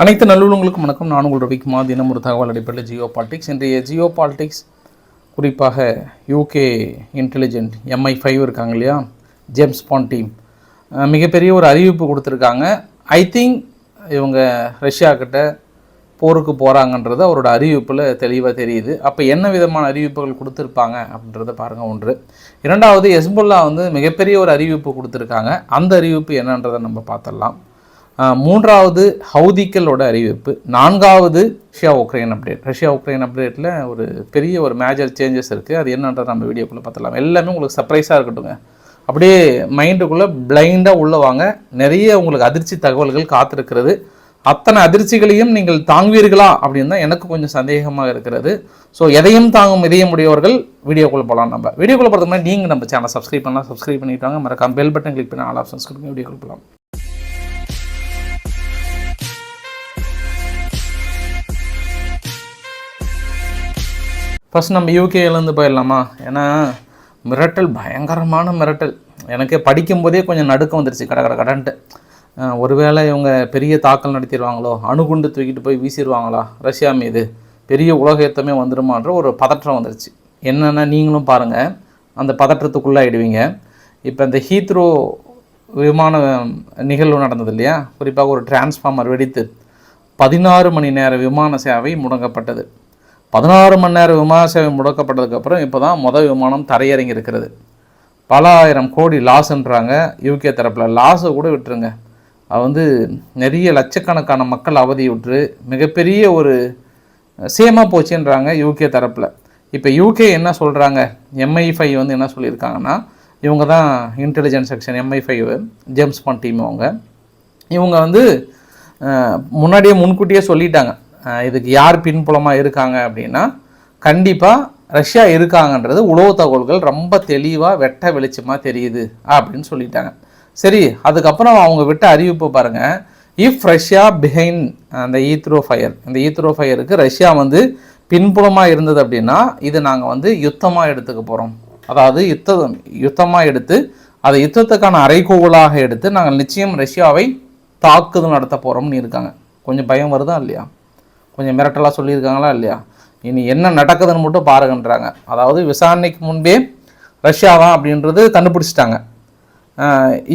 அனைத்து நல்லுள்ளங்களுக்கும் வணக்கம். நான் உங்கள் ரவிக்குமார் தினம் ஒரு தகவல் அடிப்படையில் ஜியோ பாலிடிக்ஸ். இன்றைய ஜியோ பாலிடிக்ஸ் குறிப்பாக யூகே இன்டெலிஜென்ட் எம்ஐ ஃபைவ் இருக்காங்க இல்லையா? ஜேம்ஸ் பாண்ட் டீம் மிகப்பெரிய ஒரு அறிவிப்பு கொடுத்துருக்காங்க. ஐ திங்க் இவங்க ரஷ்யா கிட்ட போருக்கு போகிறாங்கன்றது அவரோட அறிவிப்பில் தெளிவாக தெரியுது. அப்போ என்ன விதமான அறிவிப்புகள் கொடுத்துருப்பாங்க அப்படின்றத பாருங்கள் ஒன்று. இரண்டாவது எஸ்புல்லா வந்து மிகப்பெரிய ஒரு அறிவிப்பு கொடுத்துருக்காங்க. அந்த அறிவிப்பு என்னன்றதை நம்ம பார்த்துடலாம். மூன்றாவது ஹவுதிக்களோட அறிவிப்பு. நான்காவது Russia Ukraine update Russia Ukraine அப்டேட்டில் ஒரு பெரிய ஒரு மேஜர் சேஞ்சஸ் இருக்குது அது என்னன்றதை நம்ம வீடியோக்குள்ளே பார்த்தலாம் எல்லாமே உங்களுக்கு சர்ப்ரைஸாக இருக்கட்டுங்க. அப்படியே மைண்டுக்குள்ளே பிளைண்டாக உள்ளே வாங்க. நிறைய உங்களுக்கு அதிர்ச்சி தகவல்கள் காத்திருக்கிறது. அத்தனை அதிர்ச்சிகளையும் நீங்கள் தாங்குவீர்களா அப்படின்னு தான் எனக்கு கொஞ்சம் சந்தேகமாக இருக்கிறது. ஸோ எதையும் தாங்கும் இதய உடையவர்கள் வீடியோக்குள்ளே போகலாம் நம்ம. வீடியோக்குள்ளே போகிறதுக்கு முன்னாடி நீங்கள் நம்ம சேனல் சப்ஸ்கிரைப் பண்ணலாம். சப்ஸ்கிரைப் பண்ணிட்டாங்க மறக்காம பெல் பட்டன் கிளிக் பண்ணி ஆல் ஆப்ஷன்ஸ் கொடுங்க. வீடியோக்குள்ளே போகலாம் ஃபஸ்ட் நம்ம யூகேலேருந்து போயிடலாமா? ஏன்னா மிரட்டல் பயங்கரமான மிரட்டல். எனக்கு படிக்கும்போதே கொஞ்சம் நடுக்கம் வந்துருச்சு கட கட கடன்ட்டு. ஒருவேளை இவங்க பெரிய தாக்கல் நடத்திடுவாங்களோ? அணுகுண்டு தூக்கிட்டு போய் வீசிடுவாங்களா? ரஷ்யா மீது. பெரிய உலக யுத்தமே வந்துடுமான்ற ஒரு பதற்றம் வந்துருச்சு. என்னென்னா நீங்களும் பாருங்கள் அந்த பதற்றத்துக்குள்ளாகிடுவீங்க இப்போ இந்த ஹீத்ரோ விமான நிகழ்வு நடந்தது இல்லையா? குறிப்பாக ஒரு டிரான்ஸ்ஃபார்மர் வெடித்து பதினாறு மணி நேர விமான சேவை முடங்கப்பட்டது. பதினாறு மணி நேரம் விமான சேவை முடக்கப்பட்டதுக்கப்புறம் இப்போ தான் மொதல் விமானம் தரையிறங்கி இருக்கிறது. பல ஆயிரம் கோடி லாஸ்ன்றாங்க யூகே தரப்பில். லாஸை கூட விட்டுருங்க. அது வந்து நிறைய லட்சக்கணக்கான மக்கள் அவதியுற்று மிகப்பெரிய ஒரு சேமாக போச்சுன்றாங்க யூகே தரப்பில். இப்போ யூகே என்ன சொல்கிறாங்க எம்ஐ ஃபைவ் வந்து என்ன சொல்லியிருக்காங்கன்னா இவங்க தான் intelligence section MI five James Bond team அவங்க. இவங்க வந்து முன்னாடியே முன்கூட்டியே சொல்லிட்டாங்க. இதுக்கு யார் பின்புலமாக இருக்காங்க அப்படின்னா கண்டிப்பாக ரஷ்யா இருக்காங்கன்றது உளவு தகவல்கள் ரொம்ப தெளிவாக வெட்ட வெளிச்சமாக தெரியுது அப்படின்னு சொல்லிட்டாங்க. சரி அதுக்கப்புறம் அவங்க விட்ட அறிவிப்பு பாருங்கள் இஃப் ரஷ்யா பிஹைண்ட் அந்த ஈத்ரோ ஃபயர் இந்த ஈத்ரோ ஃபயருக்கு ரஷ்யா வந்து பின்புலமாக இருந்தது அப்படின்னா இது நாங்கள் வந்து யுத்தமாக எடுத்துக்க போகிறோம் அதாவது யுத்தம் யுத்தமாக எடுத்து அதை யுத்தத்துக்கான அறைகூவலாக எடுத்து நாங்கள் நிச்சயம் ரஷ்யாவை தாக்குதல் நடத்த போகிறோம்னு இருக்காங்க. கொஞ்சம் பயம் வருதா இல்லையா? கொஞ்சம் மிரட்டலாக சொல்லியிருக்காங்களா இல்லையா? இனி என்ன நடக்குதுன்னு மட்டும் பாருங்கன்றாங்க. அதாவது விசாரணைக்கு முன்பே ரஷ்யாவா அப்படின்றது கண்டுபிடிச்சிட்டாங்க.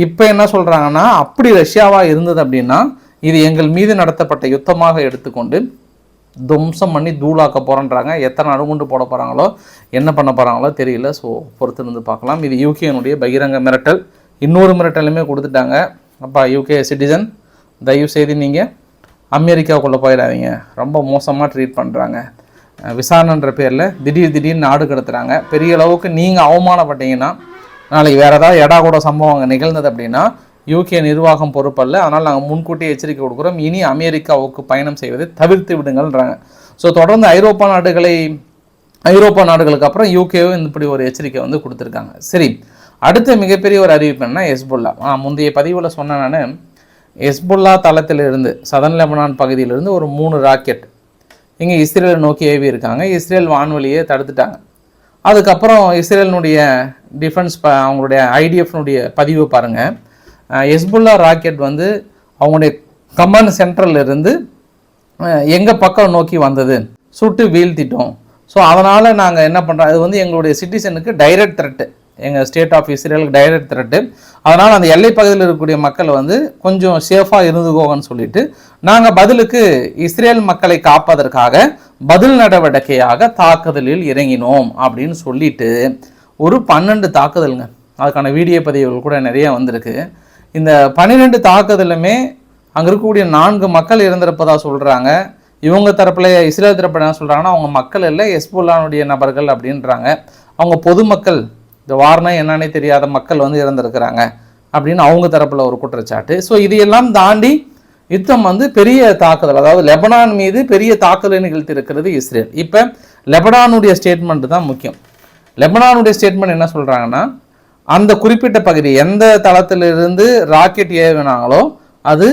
இப்போ என்ன சொல்கிறாங்கன்னா அப்படி ரஷ்யாவாக இருந்தது அப்படின்னா இது எங்கள் மீது நடத்தப்பட்ட யுத்தமாக எடுத்துக்கொண்டு துவம்சம் பண்ணி தூளாக்க போகிறேன்றாங்க எத்தனை அணுகுண்டு போட போகிறாங்களோ என்ன பண்ண போகிறாங்களோ தெரியல. ஸோ பொறுத்து இருந்து பார்க்கலாம். இது யூகேனுடைய பகிரங்க மிரட்டல். இன்னொரு மிரட்டலுமே கொடுத்துட்டாங்க. அப்பா யூகே சிட்டிசன் தயவு செய்து நீங்கள் அமெரிக்காவுக்குள்ளே போயிடாதீங்க. ரொம்ப மோசமாக ட்ரீட் பண்ணுறாங்க விசாரணைன்ற பேரில் திடீர் திடீர்னு நாடு கடத்துகிறாங்க பெரிய அளவுக்கு நீங்கள் அவமானப்பட்டீங்கன்னா நாளைக்கு வேறு ஏதாவது எடா கூட சம்பவம் அங்கே நிகழ்ந்தது அப்படின்னா யூகே நிர்வாகம் பொறுப்பல்ல. அதனால் நாங்கள் முன்கூட்டியே எச்சரிக்கை கொடுக்குறோம். இனி அமெரிக்காவுக்கு பயணம் செய்வதை தவிர்த்து விடுங்கள்ன்றாங்க. ஸோ தொடர்ந்து ஐரோப்பா நாடுகளை ஐரோப்பா நாடுகளுக்கு அப்புறம் யூகேவும் இப்படி ஒரு எச்சரிக்கை வந்து கொடுத்துருக்காங்க. சரி அடுத்த மிகப்பெரிய ஒரு அறிவிப்பு என்ன எஸ்புல்லா முந்தைய பதிவில் சொன்னேன் நான். எஸ்புல்லா தளத்திலிருந்து சதன் லெபனான் பகுதியிலிருந்து ஒரு மூணு ராக்கெட் இங்கே இஸ்ரேலை நோக்கி ஏவி இருக்காங்க. இஸ்ரேல் வான்வெளியை தடுத்துட்டாங்க. அதுக்கப்புறம் இஸ்ரேலினுடைய டிஃபென்ஸ் ப அவங்களுடைய ஐடிஎஃப்னுடைய பதிவு பாருங்கள் எஸ்புல்லா ராக்கெட் வந்து அவங்களுடைய கமாண்ட் சென்ட்ரல்ல இருந்து எங்கள் பக்கம் நோக்கி வந்தது. சுட்டு வீழ்த்திட்டோம். ஸோ அதனால் நாங்கள் என்ன பண்ணுறோம் அது வந்து எங்களுடைய சிட்டிசனுக்கு டைரக்ட் த்ரெட்டு எங்கள் ஸ்டேட் ஆஃப் இஸ்ரேலுக்கு டைரக்ட் த்ரெட்டு அதனால் அந்த எல்லை பகுதியில் இருக்கக்கூடிய மக்கள் வந்து கொஞ்சம் சேஃபாக இருந்துக்கோங்கன்னு சொல்லிட்டு நாங்கள் பதிலுக்கு இஸ்ரேல் மக்களை காப்பதற்காக பதில் நடவடிக்கையாக தாக்குதலில் இறங்கினோம் அப்படின்னு சொல்லிட்டு ஒரு பன்னெண்டு தாக்குதலுங்க. அதுக்கான வீடியோ பதிவுகள் கூட நிறைய வந்திருக்கு. இந்த பன்னிரெண்டு தாக்குதலுமே அங்கே இருக்கக்கூடிய நான்கு மக்கள் இறந்திருப்பதாக சொல்கிறாங்க இவங்க தரப்பில் இஸ்ரேல் தரப்பில் என்ன சொல்கிறாங்கன்னா அவங்க மக்கள் இல்லை எஸ்புல்லானுடைய நபர்கள் அப்படின்றாங்க. அவங்க பொதுமக்கள் இந்த வார்னா என்னன்னே தெரியாத மக்கள் வந்து இறந்துருக்கிறாங்க அப்படின்னு அவங்க தரப்பில் ஒரு குற்றச்சாட்டு. ஸோ இதையெல்லாம் தாண்டி யுத்தம் வந்து பெரிய தாக்குதல் அதாவது லெபனான் மீது பெரிய தாக்குதலை நிகழ்த்தி இருக்கிறது இஸ்ரேல். இப்போ லெபனானுடைய ஸ்டேட்மெண்ட் தான் முக்கியம். லெபனானுடைய ஸ்டேட்மெண்ட் என்ன சொல்கிறாங்கன்னா அந்த குறிப்பிட்ட பகுதி எந்த தளத்திலிருந்து ராக்கெட் ஏவினாங்களோ அது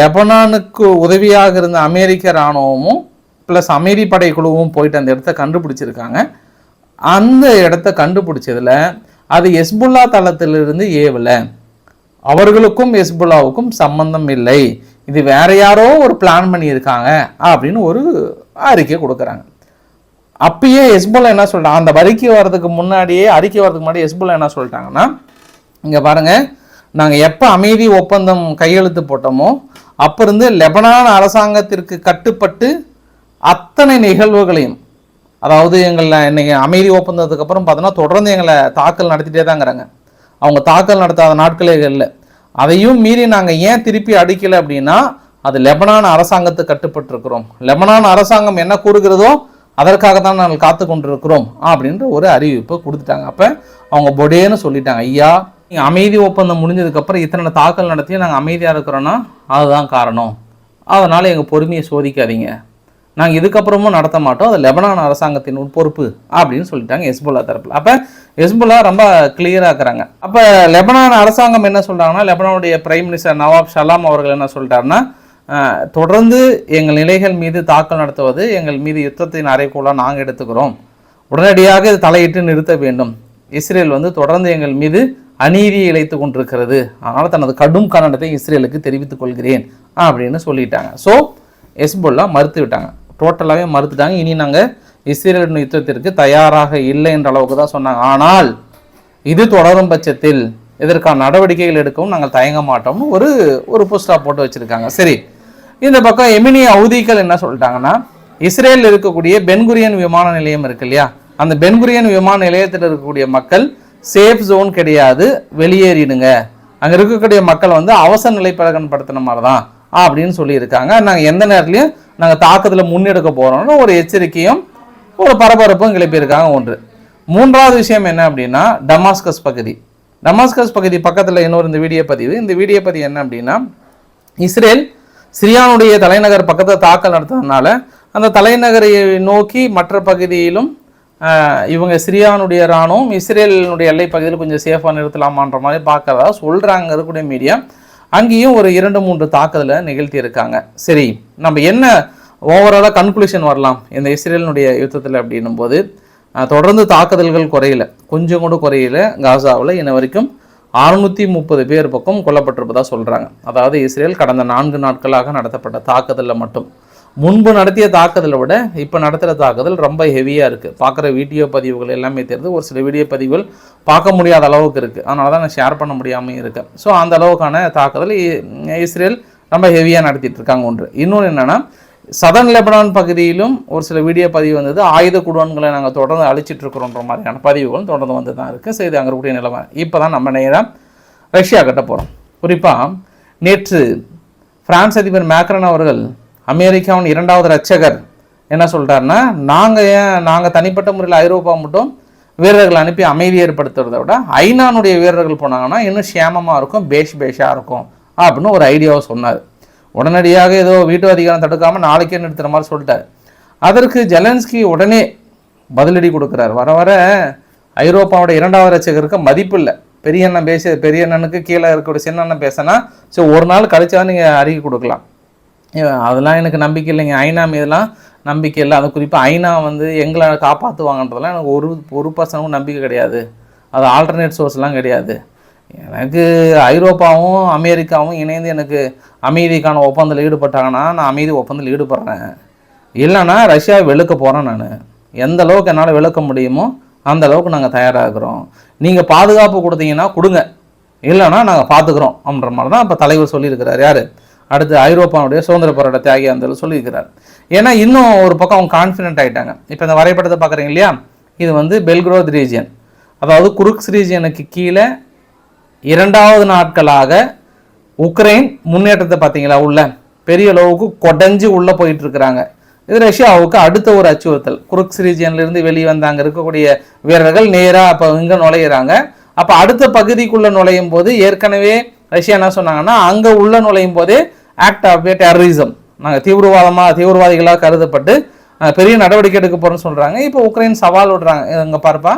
லெபனானுக்கு உதவியாக இருந்த அமெரிக்க இராணுவமும் ப்ளஸ் அமெரி படை குழுவும் போயிட்டு அந்த இடத்த கண்டுபிடிச்சிருக்காங்க. அந்த இடத்த கண்டுபிடிச்சதில் அது எஸ்புல்லா தளத்திலிருந்து ஏவலை. அவர்களுக்கும் எஸ்புல்லாவுக்கும் சம்பந்தம் இல்லை. இது வேற யாரோ ஒரு பிளான் பண்ணியிருக்காங்க அப்படின்னு ஒரு அறிக்கை கொடுக்குறாங்க. அப்பயே எஸ்புல்லா என்ன சொல்லிட்டாங்க அந்த அறிக்கை வர்றதுக்கு முன்னாடியே அறிக்கை வர்றதுக்கு முன்னாடி எஸ்புல்லா என்ன சொல்லிட்டாங்கன்னா இங்கே பாருங்க நாங்கள் எப்போ அமைதி ஒப்பந்தம் கையெழுத்து போட்டோமோ அப்போ இருந்து லெபனான் அரசாங்கத்திற்கு கட்டுப்பட்டு அத்தனை நிகழ்வுகளையும் அதாவது எங்களை இன்றைக்கி அமைதி ஒப்பந்தத்துக்கு அப்புறம் பார்த்தோன்னா தொடர்ந்து எங்களை தாக்கல் நடத்திட்டே தாங்கிறாங்க அவங்க தாக்கல் நடத்தாத நாட்களே இல்லை. அதையும் மீறி நாங்கள் ஏன் திருப்பி அடிக்கலை அப்படின்னா அது லெபனான் அரசாங்கத்துக்கு கட்டுப்பட்டிருக்கிறோம். லெபனான் அரசாங்கம் என்ன கூறுகிறதோ அதற்காக தான் நாங்கள் காத்து கொண்டிருக்கிறோம் அப்படின்ற ஒரு அறிவிப்பை கொடுத்துட்டாங்க. அப்போ அவங்க பொடேன்னு சொல்லிட்டாங்க. ஐயா நீங்க அமைதி ஒப்பந்தம் முடிஞ்சதுக்கப்புறம் இத்தனை தாக்கல் நடத்தி நாங்கள் அமைதியாக இருக்கிறோன்னா அதுதான் காரணம். அதனால் எங்கள் பொறுமையை சோதிக்காதீங்க. நாங்கள் இதுக்கப்புறமும் நடத்த மாட்டோம். அது லெபனான் அரசாங்கத்தின் உட்பொறுப்பு அப்படின்னு சொல்லிட்டாங்க எஸ்புல்லா தரப்பில். அப்போ எஸ்புல்லா ரொம்ப கிளியராக இருக்கிறாங்க. அப்போ லெபனான் அரசாங்கம் என்ன சொல்கிறாங்கன்னா லெபனானுடைய பிரைம் மினிஸ்டர் நவாப் ஷலாம் அவர்கள் என்ன சொல்லிட்டாருன்னா தொடர்ந்து எங்கள் நிலைகள் மீது தாக்கல் நடத்துவது எங்கள் மீது யுத்தத்தின் அறைகூலாக நாங்கள் எடுத்துக்கிறோம். உடனடியாக இது தலையிட்டு நிறுத்த வேண்டும். இஸ்ரேல் வந்து தொடர்ந்து எங்கள் மீது அநீதியை இழைத்து கொண்டிருக்கிறது. அதனால் தனது கடும் கண்டனத்தை இஸ்ரேலுக்கு தெரிவித்துக் கொள்கிறேன் அப்படின்னு சொல்லிட்டாங்க. ஸோ எஸ்புல்லா மறுத்து விட்டாங்க. டோட்டலாகவே மறுத்துட்டாங்க. இனி நாங்கள் இஸ்ரேலின் யுத்தத்திற்கு தயாராக இல்லை என்ற அளவுக்கு தான் சொன்னாங்க. ஆனால் இது தொடரும் பட்சத்தில் இதற்கான நடவடிக்கைகள் எடுக்கவும் நாங்கள் தயங்க மாட்டோம்னு ஒரு ஒரு புஸ்டா போட்டு வச்சுருக்காங்க. சரி இந்த பக்கம் எமினி அவுதிகள் என்ன சொல்லிட்டாங்கன்னா இஸ்ரேலில் இருக்கக்கூடிய பென்குரியன் விமான நிலையம் இருக்கு இல்லையா? அந்த பென்குரியன் விமான நிலையத்தில் இருக்கக்கூடிய மக்கள் சேஃப் ஜோன் கிடையாது வெளியேறிடுங்க. அங்கே இருக்கக்கூடிய மக்கள் வந்து அவசர நிலை பிரகடனப்படுத்தின மாதிரி தான் அப்படின்னு சொல்லியிருக்காங்க. நாங்கள் எந்த நேரத்துலையும் நாங்கள் தாக்கத்தில் முன்னெடுக்க போகிறோம்னு ஒரு எச்சரிக்கையும் ஒரு பரபரப்பும் கிளப்பியிருக்காங்க ஒன்று. மூன்றாவது விஷயம் என்ன அப்படின்னா டமாஸ்கஸ் பகுதி. டமாஸ்கஸ் பகுதி பக்கத்தில் இன்னொரு இந்த வீடியோ பதிவு. இந்த வீடியோ பதிவு என்ன அப்படின்னா இஸ்ரேல் சிரியானுடைய தலைநகர் பக்கத்தில் தாக்கல் நடத்துறதுனால அந்த தலைநகரை நோக்கி மற்ற பகுதியிலும் இவங்க சிரியானுடைய இராணுவம் இஸ்ரேலினுடைய எல்லை பகுதியில் கொஞ்சம் சேஃபாக நிறுத்தலாமான்ற மாதிரி பார்க்கறதா சொல்கிறாங்க இருக்கக்கூடிய மீடியா அங்கேயும் ஒரு இரண்டு மூன்று தாக்குதலை நிகழ்த்தியிருக்காங்க. சரி நம்ம என்ன ஓவராலாக கன்க்ளூஷன் வரலாம்? இந்த இஸ்ரேலினுடைய யுத்தத்தில் அப்படின்னும் போது தொடர்ந்து தாக்குதல்கள் குறையல. கொஞ்சம் கூட குறையல. காசாவில் இன்ன வரைக்கும் அறுநூற்றி முப்பது பேர் பக்கம் கொல்லப்பட்டிருப்பதாக சொல்கிறாங்க அதாவது இஸ்ரேல் கடந்த நான்கு நாட்களாக நடத்தப்பட்ட தாக்குதலில் மட்டும். முன்பு நடத்திய தாக்குதலை விட இப்போ நடத்துகிற தாக்குதல் ரொம்ப ஹெவியாக இருக்குது பார்க்குற வீடியோ பதிவுகள் எல்லாமே தெரிந்து ஒரு சில வீடியோ பதிவுகள் பார்க்க முடியாத அளவுக்கு இருக்குது அதனால தான் நான் ஷேர் பண்ண முடியாமல் இருக்கேன். ஸோ அந்த அளவுக்கான தாக்குதல் இ- இஸ்ரேல் ரொம்ப ஹெவியாக நடத்திட்டு இருக்காங்க ஒன்று. இன்னொன்று என்னென்னா சதன் லெபனான் பகுதியிலும் ஒரு சில வீடியோ பதிவு வந்தது. ஆயுத குடோன்களை நாங்கள் தொடர்ந்து அழிச்சிட்டு இருக்கிறோன்ற மாதிரியான பதிவுகளும் தொடர்ந்து வந்து தான் இருக்குது ஸோ இது அங்கே கூடிய நிலைமை. இப்போ தான் நம்ம நேராக ரஷ்யா கட்ட போகிறோம் குறிப்பாக நேற்று பிரான்ஸ் அதிபர் மேக்ரன் அவர்கள் அமெரிக்காவின் இரண்டாவது ரட்சகர் என்ன சொல்கிறாருன்னா நாங்கள் ஏன் நாங்கள் தனிப்பட்ட முறையில் ஐரோப்பா மட்டும் வீரர்கள் அனுப்பி அமைதி ஏற்படுத்துறதை விட ஐநானுடைய வீரர்கள் போனாங்கன்னா இன்னும் சேமமாக இருக்கும் பேஷ் பேஷாக இருக்கும் அப்படின்னு ஒரு ஐடியாவை சொன்னார். உடனடியாக ஏதோ வீட்டு அதிகாரம் தடுக்காமல் நாளைக்கே நிறுத்துற மாதிரி சொல்லிட்டார். அதற்கு ஜெலன்ஸ்கி உடனே பதிலடி கொடுக்குறார். வர வர ஐரோப்பாவோட இரண்டாவது ரட்சகருக்கு மதிப்பு இல்லை. பெரிய அண்ணன் பேச பெரிய அண்ணனுக்கு கீழே இருக்கக்கூடிய சின்ன அண்ணன் பேசினா ஸோ ஒரு நாள் கழிச்சா நீங்கள் அறிக்கை கொடுக்கலாம். அதெல்லாம் எனக்கு நம்பிக்கை இல்லைங்க. ஐநா மீதெல்லாம் நம்பிக்கை இல்லை. அது குறிப்பாக ஐநா வந்து எங்களை காப்பாற்றுவாங்கன்றதெல்லாம் எனக்கு ஒரு ஒரு பர்சனுக்கும் நம்பிக்கை கிடையாது. அது ஆல்டர்னேட் சோர்ஸ்லாம் கிடையாது. எனக்கு ஐரோப்பாவும் அமெரிக்காவும் இணைந்து எனக்கு அமைதிக்கான ஒப்பந்தத்தில் ஈடுபட்டாங்கன்னா நான் அமைதி ஒப்பந்தத்தில் ஈடுபடுறேன். இல்லைன்னா ரஷ்யாவை வெளுக்க போகிறேன் நான். எந்த அளவுக்கு என்னால் விளக்க முடியுமோ அந்த அளவுக்கு நாங்கள் தயாராக இருக்கிறோம் நீங்கள் பாதுகாப்பு கொடுத்தீங்கன்னா கொடுங்க. இல்லைன்னா நாங்கள் பார்த்துக்குறோம் அப்படின்ற மாதிரி தான் இப்போ தலைவர் சொல்லியிருக்கிறார். யார்? அடுத்து ஐரோப்பாவுடைய சுதந்திர போராட்ட தியாகி அந்த சொல்லியிருக்கிறார். ஏன்னா இன்னும் ஒரு பக்கம் அவங்க கான்ஃபிடென்ட் ஆகிட்டாங்க இப்போ இந்த வரைபடத்தை பார்க்குறீங்க இல்லையா? இது வந்து பெல்க்ரோத் ரீஜியன் அதாவது குருக்ஸ் ரீஜியனுக்கு கீழே இரண்டாவது நாட்களாக உக்ரைன் முன்னேற்றத்தை பார்த்தீங்களா உள்ள? பெரிய அளவுக்கு கொடைஞ்சு உள்ளே போயிட்டு இருக்கிறாங்க இது ரஷ்யாவுக்கு அடுத்த ஒரு அச்சுறுத்தல். குருக்ஸ் ரீஜியன்லேருந்து வெளியே வந்து அங்கே இருக்கக்கூடிய வீரர்கள் நேராக அப்போ இங்கே நுழையிறாங்க. அப்போ அடுத்த பகுதிக்குள்ளே நுழையும் போது ஏற்கனவே ரஷ்யா என்ன சொன்னாங்கன்னா அங்கே உள்ள நுழையும் போதே ஆக்ட் ஆஃப் டெரரிசம் நாங்கள் தீவிரவாதமாக தீவிரவாதிகளாக கருதப்பட்டு பெரிய நடவடிக்கை எடுக்க போகிறோம்னு சொல்கிறாங்க இப்போ உக்ரைன் சவால் விடுறாங்க. இங்கே பார்ப்பா.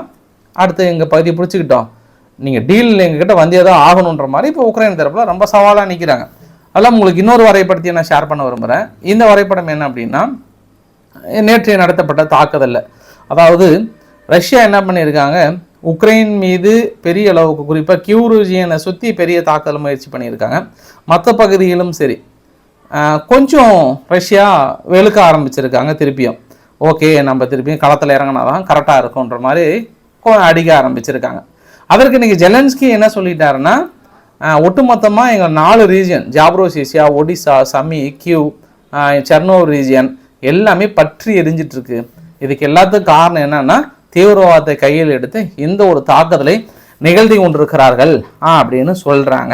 அடுத்து எங்கள் பகுதியை பிடிச்சிக்கிட்டோம். நீங்கள் டீல் எங்ககிட்ட வந்தே தான் ஆகணுன்ற மாதிரி இப்போ உக்ரைன் தரப்பில் ரொம்ப சவாலாக நிற்கிறாங்க அதெல்லாம் உங்களுக்கு இன்னொரு வரைபடத்தையும் நான் ஷேர் பண்ண விரும்புகிறேன் இந்த வரைபடம் என்ன அப்படின்னா நேற்று நடத்தப்பட்ட தாக்குதலில். அதாவது ரஷ்யா என்ன பண்ணியிருக்காங்க? உக்ரைன் மீது பெரிய அளவுக்கு குறிப்பாக கியூரூஜியனை சுற்றி பெரிய தாக்குதல் முயற்சி பண்ணியிருக்காங்க. மற்ற பகுதியிலும் சரி. கொஞ்சம் ரஷ்யா வெளுக்க ஆரம்பிச்சிருக்காங்க திருப்பியும். ஓகே நம்ம திருப்பியும் களத்தில் இறங்கினா தான் கரெக்டாக இருக்குன்ற மாதிரி அடிக்க ஆரம்பிச்சிருக்காங்க. அதற்கு இன்னைக்கு ஜெலன்ஸ்கி என்ன சொல்லிட்டாருன்னா ஒட்டுமொத்தமாக எங்கள் நாலு region Zaporizhzhia Odesa Sumy Kyiv Chernihiv region எல்லாமே பற்றி எரிஞ்சிட்ருக்கு. இதுக்கு எல்லாத்துக்கும் காரணம் என்னன்னா தீவிரவாதத்தை கையில் எடுத்து இந்த ஒரு தாக்குதலை நிகழ்த்தி கொண்டிருக்கிறார்கள் ஆ, அப்படின்னு சொல்கிறாங்க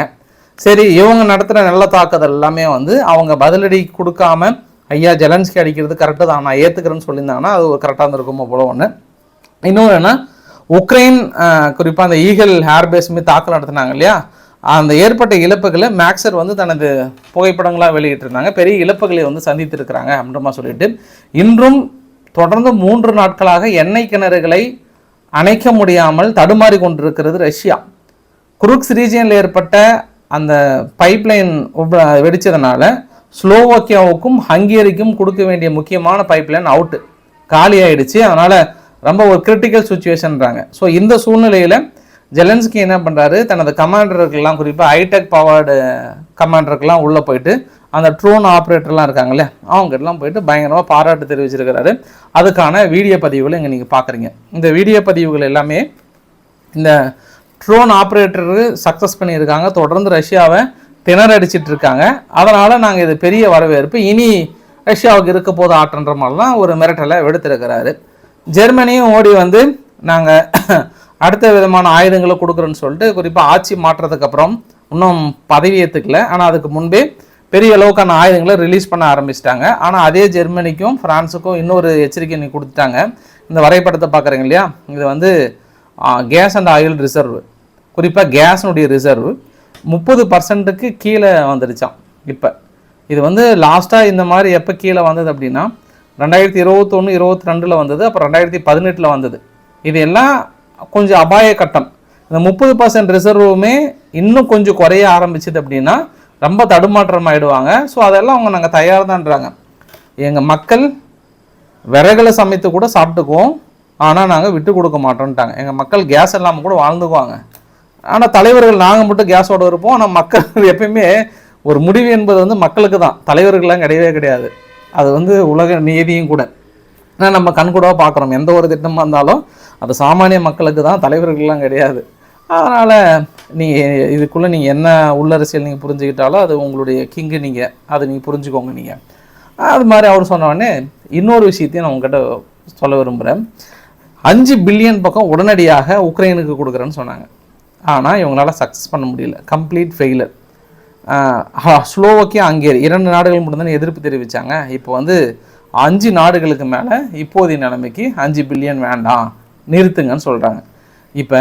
சரி இவங்க நடத்துகிற நல்ல தாக்குதல் எல்லாமே வந்து அவங்க பதிலடி கொடுக்காம ஐயா ஜெலன்ஸ்கி அடிக்கிறது கரெக்டு தான். நான் ஏற்றுக்கிறேன்னு சொல்லியிருந்தாங்கன்னா அது ஒரு கரெக்டாக இருந்திருக்குமோ போல ஒன்று இன்னொன்று என்ன உக்ரைன் குறிப்பாக அந்த ஈகல் ஹேர்பேஸ் மீது தாக்கல் நடத்தினாங்க இல்லையா? அந்த ஏற்பட்ட இழப்புகளை மேக்ஸர் வந்து தனது புகைப்படங்களாக வெளியிட்டிருந்தாங்க. பெரிய இழப்புகளை வந்து சந்தித்திருக்கிறாங்க அப்படின்றமா சொல்லிட்டு. இன்றும் தொடர்ந்து மூன்று நாட்களாக எண்ணெய் கிணறுகளை அணைக்க முடியாமல் தடுமாறி கொண்டிருக்கிறது ரஷ்யா. குருக்ஸ் ரீஜியனில் ஏற்பட்ட அந்த பைப்லைன் வெடித்ததுனால ஸ்லோவோக்கியாவுக்கும் ஹங்கேரிக்கும் கொடுக்க வேண்டிய முக்கியமான பைப்லைன் அவுட்டு காலி ஆயிடுச்சு. அதனால் ரொம்ப ஒரு கிரிட்டிக்கல் சுச்சுவேஷன்றாங்க ஸோ இந்த சூழ்நிலையில் ஜெலன்ஸ்கி என்ன பண்ணுறாரு தனது கமாண்டர்களுக்கெல்லாம் குறிப்பாக ஹைடெக் பவர்டு கமாண்டருக்கெல்லாம் உள்ளே போயிட்டு அந்த ட்ரோன் ஆப்ரேட்டர்லாம் இருக்காங்களே அவங்ககிட்டலாம் போயிட்டு பயங்கரமாக பாராட்டு தெரிவிச்சிருக்கிறாரு. அதுக்கான வீடியோ பதிவுகளை இங்கே நீங்கள் பார்க்குறீங்க இந்த வீடியோ பதிவுகள் எல்லாமே இந்த ட்ரோன் ஆப்ரேட்டரு சக்ஸஸ் பண்ணியிருக்காங்க. தொடர்ந்து ரஷ்யாவை திணறடிச்சிட்டு இருக்காங்க அதனால் நாங்கள் இது பெரிய வரவேற்பு. இனி ரஷ்யாவுக்கு இருக்க போது ஆட்டன்ற மாதிரிலாம் ஒரு மிரட்டலை விடுத்திருக்கிறாரு. ஜெர்மனியும் ஓடி வந்து நாங்கள் அடுத்த விதமான ஆயுதங்களை கொடுக்குறோன்னு சொல்லிட்டு குறிப்பாக ஆட்சி மாற்றத்துக்கு அப்புறம் இன்னும் பதவி ஏற்றுக்கல ஆனால் அதுக்கு முன்பே பெரிய அளவுக்கான ஆயுதங்களை ரிலீஸ் பண்ண ஆரம்பிச்சிட்டாங்க. ஆனால் அதே ஜெர்மனிக்கும் ஃப்ரான்ஸுக்கும் இன்னொரு எச்சரிக்கை நீ கொடுத்துட்டாங்க. இந்த வரைபடத்தை பார்க்குறீங்க இல்லையா? இது வந்து கேஸ் அண்ட் ஆயில் ரிசர்வ் குறிப்பாக கேஸ்னுடைய ரிசர்வ் முப்பது பர்சன்ட்டுக்கு கீழே வந்துடுச்சாம் இப்போ. இது வந்து லாஸ்ட்டாக இந்த மாதிரி எப்போ கீழே வந்தது அப்படின்னா ரெண்டாயிரத்தி இருபத்தொன்று இருபத்தி ரெண்டில் வந்தது அப்புறம் ரெண்டாயிரத்தி பதினெட்டில் வந்தது. இது எல்லாம் கொஞ்சம் அபாய கட்டம். இந்த முப்பது பர்சன்ட் ரிசர்வுமே இன்னும் கொஞ்சம் குறைய ஆரம்பிச்சது அப்படின்னா ரொம்ப தடுமாற்றம் ஆகிடுவாங்க ஸோ அதெல்லாம் அவங்க நாங்கள் தயார் தான்றாங்க எங்கள் மக்கள் விறகுல சமைத்து கூட சாப்பிட்டுக்குவோம். ஆனால் நாங்கள் விட்டு கொடுக்க மாட்டோம்ட்டாங்க. எங்கள் மக்கள் கேஸ் இல்லாமல் கூட வாழ்ந்துக்குவாங்க. ஆனால் தலைவர்கள் நாங்கள் மட்டும் கேஸோட இருப்போம் ஆனால் மக்கள் எப்பயுமே ஒரு முடிவு என்பது வந்து மக்களுக்கு தான். தலைவர்கள்லாம் கிடையவே கிடையாது. அது வந்து உலக நீதியும் கூட. ஏன்னா நம்ம கண்கூடாக பார்க்குறோம் எந்த ஒரு திட்டமாக இருந்தாலும் அது சாமானிய மக்களுக்கு தான். தலைவர்கள்லாம் கிடையாது. அதனால் நீங்கள் இதுக்குள்ளே நீங்கள் என்ன உள்ளரசியல் நீங்கள் புரிஞ்சுக்கிட்டாலும் அது உங்களுடைய கிங்கு நீங்கள் அதை நீங்கள் புரிஞ்சுக்கோங்க நீங்கள் அது மாதிரி அவர் சொன்ன இன்னொரு விஷயத்தையும் நான் உங்ககிட்ட சொல்ல விரும்புகிறேன் அஞ்சு பில்லியன் பக்கம் உடனடியாக உக்ரைனுக்கு கொடுக்குறேன்னு சொன்னாங்க. ஆனால் இவங்களால சக்ஸஸ் பண்ண முடியல. கம்ப்ளீட் ஃபெயிலர் ஸ்லோவக்கியா ஹங்கேரி இரண்டு நாடுகள் மட்டும்தான் எதிர்ப்பு தெரிவித்தாங்க இப்போ வந்து அஞ்சு நாடுகளுக்கு மேலே இப்போதைய நிலைமைக்கு அஞ்சு பில்லியன் வேண்டாம். நிறுத்துங்கன்னு சொல்கிறாங்க இப்போ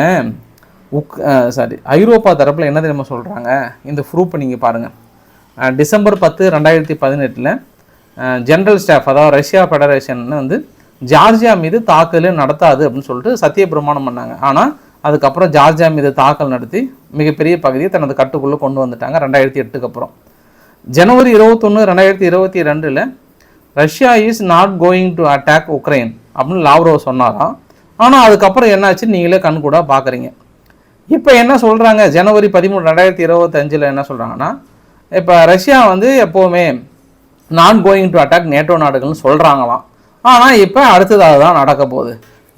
உக் சாரி ஐரோப்பா தரப்பில் என்ன தெரியுமா சொல்கிறாங்க இந்த ப்ரூஃபை நீங்கள் பாருங்கள் டிசம்பர் பத்து ரெண்டாயிரத்தி பதினெட்டில் ஜென்ரல் ஸ்டாஃப் அதாவது ரஷ்யா ஃபெடரேஷன் வந்து ஜார்ஜியா மீது தாக்குதலே நடத்தாது அப்படின்னு சொல்லிட்டு சத்திய பிரமாணம் பண்ணாங்க. ஆனால் அதுக்கப்புறம் ஜார்ஜியா மீது தாக்கல் நடத்தி மிகப்பெரிய பகுதியை தனது கட்டுக்குள்ளே கொண்டு வந்துட்டாங்க ரெண்டாயிரத்தி எட்டுக்கு அப்புறம். ஜனவரி இருபத்தொன்று ரெண்டாயிரத்தி இருபத்தி ரெண்டில் Russia is not going to attack Ukraine அப்படின்னு லாவ்ரோ சொன்னாராம். ஆனால் அதுக்கப்புறம் என்னாச்சு? நீங்களே கண் கூட பார்க்குறீங்க இப்போ என்ன சொல்கிறாங்க ஜனவரி பதிமூணு ரெண்டாயிரத்தி இருபத்தஞ்சில் என்ன சொல்கிறாங்கன்னா இப்போ ரஷ்யா வந்து எப்போவுமே நான் கோயிங் டு அட்டாக் நேட்டோ நாடுகள்னு சொல்கிறாங்களாம் ஆனால் இப்போ அடுத்ததாக தான் நடக்க போகுது.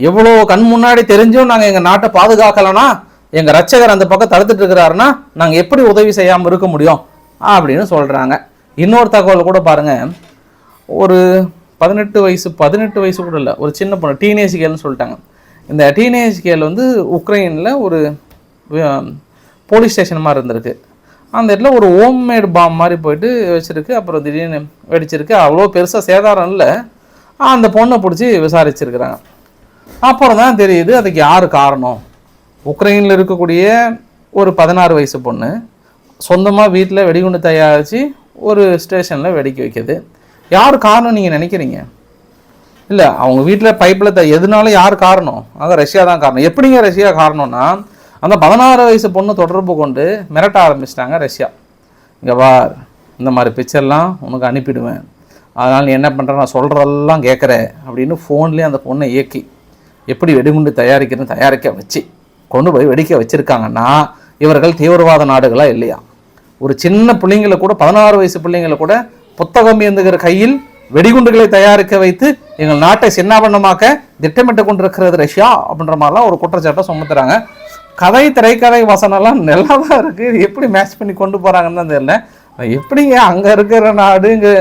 எவ்வளோ கண் முன்னாடி தெரிஞ்சும் நாங்கள் எங்கள் நாட்டை பாதுகாக்கலைன்னா எங்கள் ரட்சகர் அந்த பக்கம் தடுத்துட்டு இருக்கிறாருன்னா நாங்கள் எப்படி உதவி செய்யாமல் இருக்க முடியும் அப்படின்னு சொல்கிறாங்க இன்னொரு தகவல் கூட பாருங்கள் ஒரு பதினெட்டு வயசு பதினெட்டு வயசு கூட இல்லை ஒரு சின்ன பொண்ணு டீனேஜ் கேள்னு சொல்லிட்டாங்க. இந்த டீனேஜ் கேள் வந்து உக்ரைனில் ஒரு போலீஸ் ஸ்டேஷன் மாதிரி இருந்திருக்கு. அந்த இடத்துல ஒரு ஹோம்மேட் பாம் மாதிரி போயிட்டு வச்சிருக்கு அப்புறம் திடீர்னு வெடிச்சிருக்கு. அவ்வளோ பெருசாக சேதாரம் இல்லை. அந்த பொண்ணை பிடிச்சி விசாரிச்சிருக்கிறாங்க. அப்புறம் தான் தெரியுது அதுக்கு யார் காரணம்? உக்ரைனில் இருக்கக்கூடிய ஒரு பதினாறு வயசு பொண்ணு சொந்தமாக வீட்டில் வெடிகுண்டு தயாரித்து ஒரு ஸ்டேஷனில் வெடிக்க வைக்குது. யார் காரணம் நீங்கள் நினைக்கிறீங்க? இல்லை அவங்க வீட்டில் பைப்பில் த எதுனாலும் யார் காரணம்? அதான் ரஷ்யா தான் காரணம். எப்படிங்க ரஷ்யா காரணம்னா அந்த பதினாறு வயசு பொண்ணு தொடர்பு கொண்டு மிரட்ட ஆரம்பிச்சிட்டாங்க ரஷ்யா. இங்கே வார் இந்த மாதிரி பிக்சர்லாம் உனக்கு அனுப்பிடுவேன். அதனால் நீ என்ன பண்ணுற நான் சொல்கிறதெல்லாம் கேட்குற அப்படின்னு ஃபோன்லேயே அந்த பொண்ணை இயக்கி எப்படி வெடிகுண்டு தயாரிக்கிறேன்னு தயாரிக்க வச்சு கொண்டு போய் வெடிக்க வச்சுருக்காங்கன்னா இவர்கள் தீவிரவாத நாடுகளாக இல்லையா? ஒரு சின்ன பிள்ளைங்களை கூட பதினாறு வயசு பிள்ளைங்களை கூட புத்தகம் ஏந்துகிற கையில் வெடிகுண்டுகளை தயாரிக்க வைத்து எங்கள் நாட்டை சின்னாபண்ணமாக்க திட்டமிட்டு கொண்டிருக்கிறது ரஷ்யா அப்படின்ற மாதிரிலாம் ஒரு குற்றச்சாட்டை சுமத்துறாங்க. கதை திரைக்கதை வசனம்லாம் நல்லா தான் இருக்குது இது எப்படி மேட்ச் பண்ணி கொண்டு போகிறாங்கன்னு தான் தெரியல. எப்படிங்க அங்கே இருக்கிற நாடு இங்கே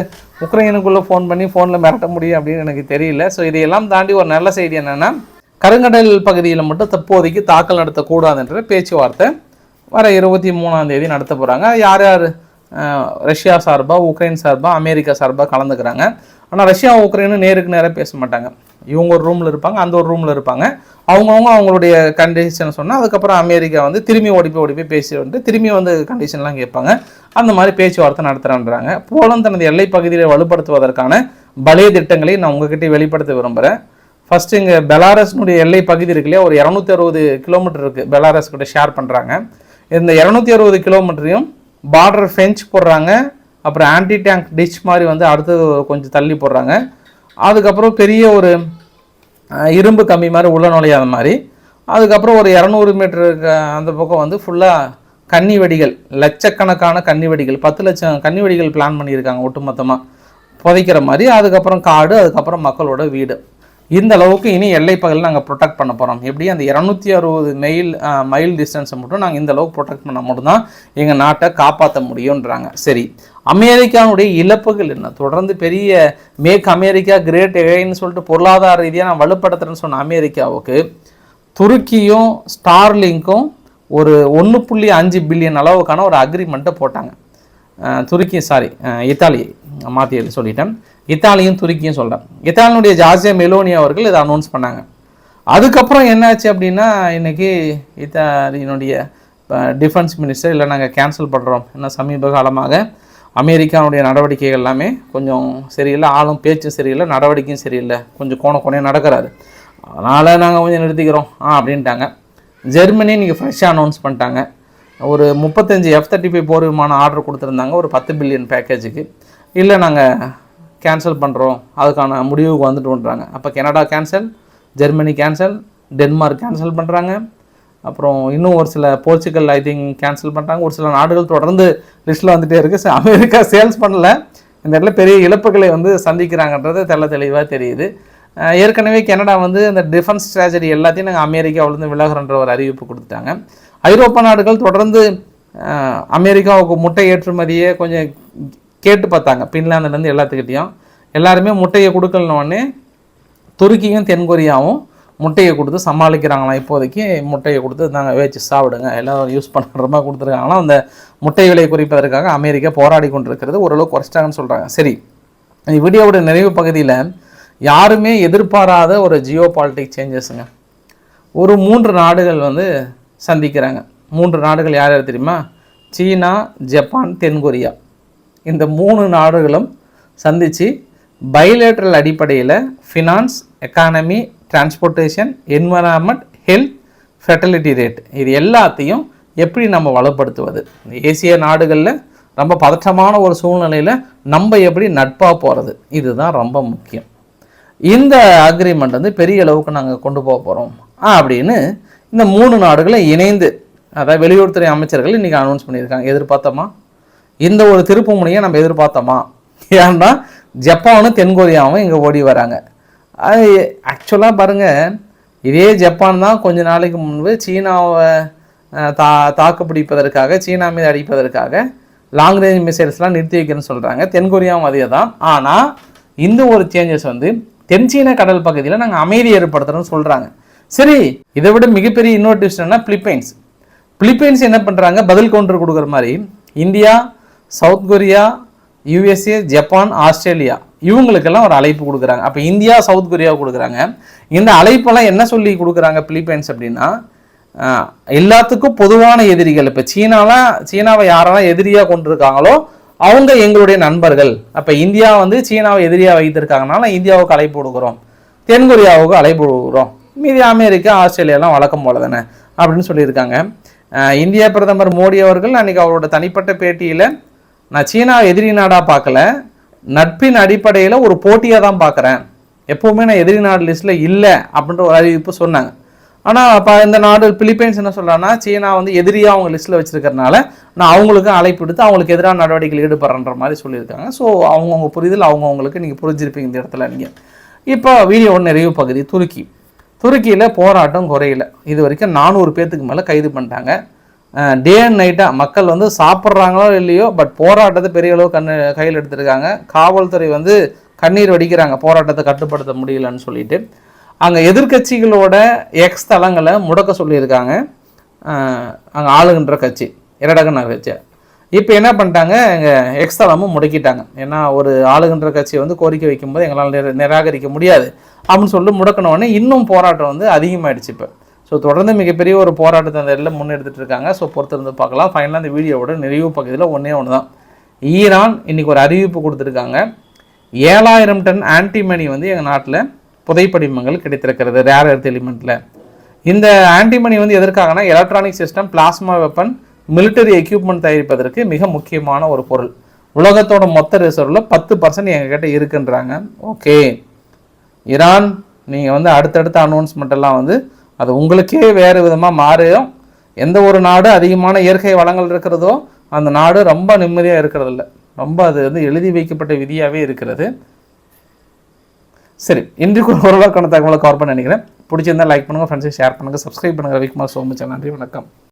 உக்ரைனுக்குள்ளே ஃபோன் பண்ணி ஃபோனில் மிரட்ட முடியும் அப்படின்னு எனக்கு தெரியல. ஸோ இதையெல்லாம் தாண்டி ஒரு நல்ல செய்தி என்னென்னா கருங்கடல் பகுதியில் மட்டும் தற்போதைக்கு தாக்கல் நடத்தக்கூடாதுன்ற பேச்சுவார்த்தை வர இருபத்தி மூணாம் தேதி நடத்த போகிறாங்க யார் யார் ரஷ்யா சார்பாக உக்ரைன் சார்பாக அமெரிக்கா சார்பாக கலந்துக்கிறாங்க. ஆனால் ரஷ்யா உக்ரைனும் நேருக்கு நேராக பேச மாட்டாங்க. இவங்க ஒரு ரூமில் இருப்பாங்க அந்த ஒரு ரூமில் இருப்பாங்க. அவங்கவுங்க அவங்களுடைய கண்டிஷன் சொன்னால் அதுக்கப்புறம் அமெரிக்கா வந்து திரும்பி ஓடி போய் ஓடி போய் பேசி வந்து திரும்பி வந்து கண்டிஷன்லாம் கேட்பாங்க. அந்த மாதிரி பேச்சுவார்த்தை நடத்துகிறான்றாங்க போலந்து தனது எல்லை பகுதியில் வலுப்படுத்துவதற்கான பலிய திட்டங்களை நான் உங்ககிட்ட வெளிப்படுத்த விரும்புகிறேன் ஃபஸ்ட்டு இங்கே பெலாரஸ்னுடைய எல்லை பகுதி இருக்கு இல்லையா? ஒரு இரநூத்தி அறுபது கிலோமீட்டர் இருக்குது பெலாரஸ் கிட்ட ஷேர் பண்ணுறாங்க இந்த இரநூத்தி அறுபது கிலோமீட்டரையும் பார்டர் ஃபென்ச் போடுறாங்க. அப்புறம் ஆன்டி டேங்க் டிச் மாதிரி வந்து அடுத்து கொஞ்சம் தள்ளி போடுறாங்க. அதுக்கப்புறம் பெரிய ஒரு இரும்பு கம்பி மாதிரி உள்ள நுழையாத மாதிரி. அதுக்கப்புறம் ஒரு இரநூறு மீட்டருக்கு அந்த பக்கம் வந்து ஃபுல்லாக கன்னி வெடிகள் லட்சக்கணக்கான கன்னி வெடிகள் பத்து லட்சம் கன்னி வெடிகள் பிளான் பண்ணியிருக்காங்க ஒட்டுமொத்தமாக புதைக்கிற மாதிரி அதுக்கப்புறம் காடு அதுக்கப்புறம் மக்களோட வீடு. இந்த அளவுக்கு இனி எல்லை நாங்கள் ப்ரொடெக்ட் பண்ண போகிறோம் எப்படி அந்த இரநூத்தி அறுபது மைல் மைல் டிஸ்டன்ஸை மட்டும் நாங்கள் இந்த அளவுக்கு ப்ரொடெக்ட் பண்ண மட்டும்தான் எங்கள் நாட்டை காப்பாற்ற முடியுன்றாங்க சரி. அமெரிக்காவுடைய இழப்புகள் என்ன? தொடர்ந்து பெரிய மேக் அமெரிக்கா கிரேட் எகைன்னு சொல்லிட்டு பொருளாதார ரீதியாக நான் வலுப்படுத்துறேன்னு சொன்ன அமெரிக்காவுக்கு துருக்கியும் ஸ்டார்லிங்க்கும் ஒரு ஒன்று புள்ளி அஞ்சு பில்லியன் அளவுக்கான ஒரு அக்ரிமெண்ட்டை போட்டாங்க. துருக்கி சாரி இத்தாலி மாற்றி சொல்லிட்டேன். இத்தாலியும் துருக்கியும் சொல்கிறேன் இத்தாலியுடைய ஜார்ஜியா மெலோனி அவர்கள் இதை அனௌன்ஸ் பண்ணாங்க. அதுக்கப்புறம் என்னாச்சு அப்படின்னா இன்றைக்கி இத்தாலியினுடைய டிஃபென்ஸ் மினிஸ்டர் இல்லை நாங்கள் கேன்சல் பண்ணுறோம் என்ன சமீப காலமாக அமெரிக்காவுடைய நடவடிக்கைகள் எல்லாமே கொஞ்சம் சரியில்லை ஆளும் பேச்சும் சரியில்லை நடவடிக்கையும் சரியில்லை. கொஞ்சம் கோண கோணையாக நடக்கிறாரு. அதனால் நாங்கள் கொஞ்சம் நிறுத்திக்கிறோம் ஆ அப்படின்ட்டாங்க. ஜெர்மனி நீங்கள் ஃப்ரெஷ்ஷாக அனௌன்ஸ் பண்ணிட்டாங்க. ஒரு முப்பத்தஞ்சு எஃப் தேர்ட்டி ஃபைவ் போர் விமானம் ஆர்டர் கொடுத்துருந்தாங்க ஒரு பத்து பில்லியன் பேக்கேஜுக்கு இல்லை நாங்கள் கேன்சல் பண்ணுறோம் அதுக்கான முடிவுக்கு வந்துட்டோன்றாங்க. அப்போ Canada cancel Germany cancel Denmark cancel பண்ணுறாங்க அப்புறம் இன்னும் ஒரு சில போர்ச்சுகல் ஐ திங்க் கேன்சல் பண்ணுறாங்க ஒரு சில நாடுகள் தொடர்ந்து லிஸ்ட்டில் வந்துகிட்டே இருக்குது அமெரிக்கா சேல்ஸ் பண்ணல. இந்த இடத்துல பெரிய இழப்புகளை வந்து சந்திக்கிறாங்கன்றது தெள்ள தெளிவாக தெரியுது. ஏற்கனவே கனடா வந்து அந்த டிஃபென்ஸ் ஸ்ட்ராட்டஜி எல்லாத்தையும் நாங்கள் அமெரிக்காவிலேருந்து விலகிறன்ற ஒரு அறிவிப்பு கொடுத்துட்டாங்க. ஐரோப்பா நாடுகள் தொடர்ந்து அமெரிக்காவுக்கு முட்டை ஏற்றுமதியை கொஞ்சம் கேட்டு பார்த்தாங்க. பின்லாந்துலேருந்து எல்லாத்துக்கிட்டேயும். எல்லாருமே முட்டையை கொடுக்கலனோடனே துருக்கியும் தென்கொரியாவும் முட்டையை கொடுத்து சமாளிக்கிறாங்களாம். இப்போதைக்கு முட்டையை கொடுத்து நாங்கள் வேச்சு சாப்பிடுங்க. எல்லோரும் யூஸ் பண்ணுற மாதிரி கொடுத்துருக்காங்களாம். அந்த முட்டை விலையை குறிப்பதற்காக அமெரிக்கா போராடி கொண்டிருக்கிறது. ஓரளவு குறைச்சிட்டாங்கன்னு சொல்கிறாங்க சரி வீடியோவோட நிறைவு பகுதியில் யாருமே எதிர்பாராத ஒரு ஜியோ பாலிட்டிக் சேஞ்சஸுங்க ஒரு மூன்று நாடுகள் வந்து சந்திக்கிறாங்க. மூன்று நாடுகள் யார் யார் தெரியுமா? சீனா ஜப்பான் தென்கொரியா இந்த மூணு நாடுகளும் சந்தித்து பைலேட்ரல் அடிப்படையில் finance economy transportation environment health fertility rate இது எல்லாத்தையும் எப்படி நம்ம வளப்படுத்துவது? இந்த ஏசிய நாடுகளில் ரொம்ப பதற்றமான ஒரு சூழ்நிலையில் நம்ம எப்படி நட்பாக போகிறது இதுதான் ரொம்ப முக்கியம். இந்த அக்ரிமெண்ட் வந்து பெரிய அளவுக்கு நாங்கள் கொண்டு போக போகிறோம் அப்படின்னு இந்த மூணு நாடுகளை இணைந்து அதாவது வெளியுறவுத்துறை அமைச்சர்கள் இன்றைக்கி அனௌன்ஸ் பண்ணியிருக்காங்க. எதிர்பார்த்தோமா? இந்த ஒரு திருப்பு முனையை நம்ம எதிர்பார்த்தோமா? ஏன்னா ஜப்பானும் தென்கொரியாவும் இங்கே ஓடி வராங்க. அது ஆக்சுவலாக பாருங்கள் இதே ஜப்பான் தான் கொஞ்ச நாளைக்கு முன்பு சீனாவை தா தாக்கு பிடிப்பதற்காக சீனா மீது அடிப்பதற்காக லாங் ரேஞ்ச் மிசைல்ஸ்லாம் நிறுத்தி வைக்கிறேன்னு சொல்கிறாங்க தென்கொரியாவும் அதே தான் ஆனால் இந்த ஒரு சேஞ்சஸ் வந்து தென்சீன கடல் பகுதியில் நாங்கள் அமைதி ஏற்படுத்துகிறோம்னு சொல்கிறாங்க சரி இதை விட மிகப்பெரிய இன்னொரு என்ன பிலிப்பைன்ஸ் பிலிப்பைன்ஸ் என்ன பண்ணுறாங்க பதில் கவுண்டர் கொடுக்குற மாதிரி India south Korea USA Japan Australia இவங்களுக்கெல்லாம் ஒரு அழைப்பு கொடுக்குறாங்க. அப்போ இந்தியா சவுத் கொரியா கொடுக்குறாங்க. இந்த அழைப்பெல்லாம் என்ன சொல்லி கொடுக்குறாங்க பிலிப்பைன்ஸ் அப்படின்னா எல்லாத்துக்கும் பொதுவான எதிரிகள். இப்போ சீனாலாம் சீனாவை யாரெல்லாம் எதிரியாக கொண்டிருக்காங்களோ அவங்க எங்களுடைய நண்பர்கள். அப்போ இந்தியா வந்து சீனாவை எதிரியாக வைத்திருக்காங்கனால இந்தியாவுக்கு அழைப்பு கொடுக்குறோம். தென்கொரியாவுக்கு அழைப்பு கொடுக்குறோம். மீதி அமெரிக்கா ஆஸ்திரேலியாலாம் வழக்கம் போல தானே அப்படின்னு சொல்லியிருக்காங்க. இந்திய பிரதமர் மோடி அவர்கள் அன்னைக்கு அவரோட தனிப்பட்ட பேட்டியில் நான் சீனாவை எதிரி நாடாக பார்க்கல. நட்பின் அடிப்படையில் ஒரு போட்டியாக தான் பார்க்குறேன் எப்போவுமே நான் எதிரி நாடு லிஸ்ட்டில் இல்லை அப்படின்ற ஒரு அறிவிப்பு சொன்னாங்க. ஆனால் இப்போ இந்த நாடு பிலிப்பைன்ஸ் என்ன சொல்கிறாங்கன்னா சீனா வந்து எதிரியாக அவங்க லிஸ்ட்டில் வச்சுருக்கறனால நான் அவங்களுக்கும் அழைப்பு எடுத்து அவங்களுக்கு எதிரான நடவடிக்கைகள் ஈடுபடுறன்ற மாதிரி சொல்லியிருக்காங்க. ஸோ அவங்கவுங்க புரிதல் அவங்கவுங்களுக்கு நீங்கள் புரிஞ்சிருப்பீங்க இந்த இடத்துல நீங்கள் இப்போ வீடியோ நிறைவு பகுதி துருக்கி. துருக்கியில் போராட்டம் குறையல. இது வரைக்கும் நானூறு பேர்த்துக்கு மேலே கைது பண்ணிட்டாங்க. டே அண்ட் நைட்டாக மக்கள் வந்து சாப்பிட்றாங்களோ இல்லையோ பட் போராட்டத்தை பெரிய அளவு கண் கையில் எடுத்திருக்காங்க. காவல்துறை வந்து கண்ணீர் வடிக்கிறாங்க போராட்டத்தை கட்டுப்படுத்த முடியலன்னு சொல்லிட்டு. அங்கே எதிர்க்கட்சிகளோட எக்ஸ் தளங்களை முடக்க சொல்லியிருக்காங்க. அங்கே ஆளுகின்ற கட்சி இரடகன கட்சி இப்போ என்ன பண்ணிட்டாங்க எங்கள் எக்ஸ் தளமும் முடக்கிட்டாங்க. ஏன்னா ஒரு ஆளுகின்ற கட்சியை வந்து கோரிக்கை வைக்கும்போது எங்களால் நிர நிராகரிக்க முடியாது. அப்படின்னு சொல்லிட்டு முடக்கின இன்னும் போராட்டம் வந்து அதிகமாகிடுச்சு இப்போ. ஸோ தொடர்ந்து மிகப்பெரிய ஒரு போராட்டத்தை அந்த இடத்துல முன்னெடுத்துட்டு இருக்காங்க. ஸோ பொறுத்திருந்து பார்க்கலாம். ஃபைனலாக அந்த வீடியோவோட நிறைவு பகுதியில் ஒன்றே ஒன்று தான் ஈரான் இன்னைக்கு ஒரு அறிவிப்பு கொடுத்துருக்காங்க. ஏழாயிரம் டன் ஆன்டிமனி வந்து எங்கள் நாட்டில் புதைப்படிமங்கள் கிடைத்திருக்கிறது ரேர் எர்த் எலிமெண்ட்டில் இந்த ஆன்டிமணி வந்து எதற்காகனா electronic system plasma weapon military equipment தயாரிப்பதற்கு மிக முக்கியமான ஒரு பொருள். உலகத்தோட மொத்த ரிசர்வில் பத்து பர்சன்ட் எங்ககிட்ட இருக்குன்றாங்க. ஓகே ஈரான் நீங்கள் வந்து அடுத்தடுத்த அனௌன்ஸ்மெண்ட்டெல்லாம் வந்து அது உங்களுக்கே வேறு விதமாக மாறும். எந்த ஒரு நாடு அதிகமான இயற்கை வளங்கள் இருக்கிறதோ அந்த நாடு ரொம்ப நிம்மதியாக இருக்கிறது இல்லை ரொம்ப அது வந்து எழுதி வைக்கப்பட்ட விதியாகவே இருக்கிறது. சரி இன்றைக்கு ஒரு ஓரளவுக்கான தகவலை கவர் பண்ண நினைக்கிறேன். பிடிச்சிருந்தால் லைக் பண்ணுங்கள் ஃப்ரெண்ட்ஸை ஷேர் பண்ணுங்கள் சப்ஸ்கிரைப் பண்ணுங்கள் ரவிக்குமார் சோமச்சா நன்றி வணக்கம்.